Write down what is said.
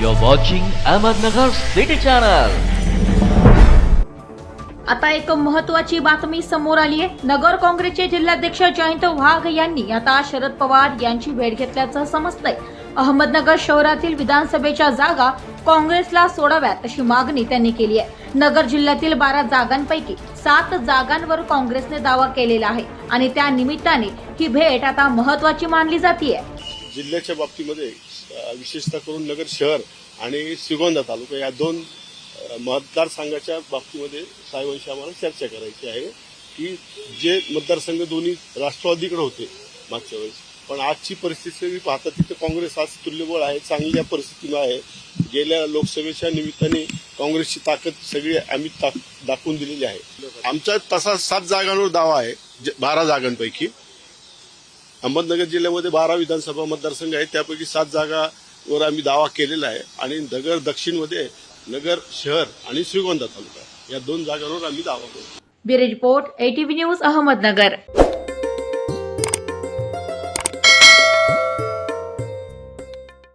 You're watching Ahmednagar City Channel. आता एक महत्वाची बातमी समोर आली आहे. नगर काँग्रेसचे जिल्हाध्यक्ष जयंत वाघ यांनी आता शरद पवार यांची भेट घेतल्याचं समजतंय. अहमदनगर शहरातील विधानसभेच्या जागा काँग्रेसला सोडाव्यात अशी मागणी त्यांनी केली आहे. नगर जिल्ह्यातील बारा जागांपैकी सात जागांवर काँग्रेसने दावा केलेला आहे आणि त्या निमित्ताने ही भेट आता महत्वाची मानली जाते जिल्ह्याच्या बाबतीमध्ये विशेषतः करून नगर शहर आणि श्रीगोंदा तालुका या दोन मतदारसंघाच्या बाबतीमध्ये साहेबांशी आम्हाला चर्चा करायची आहे की जे मतदारसंघ दोन्ही राष्ट्रवादीकडे होते मागच्या वेळेस पण आजची परिस्थिती पाहता तिथे काँग्रेस आज तुल्यबळ आहे चांगल्या परिस्थितीला आहे. गेल्या लोकसभेच्या निमित्ताने काँग्रेसची ताकद सगळी आम्ही दाखवून दिलेली आहे. आमचा तसा सात जागांवर दावा आहे बारा जागांपैकी. अहमदनगर जिल्ह्यामध्ये बारा विधानसभा मतदारसंघ आहेत. त्यापैकी सात जागावर आम्ही दावा केलेला आहे. आणि नगर दक्षिणमध्ये नगर शहर आणि श्रीगोंदा तालुका या दोन जागांवर आम्ही दावा करतो. Bureau report ATV news Ahmednagar.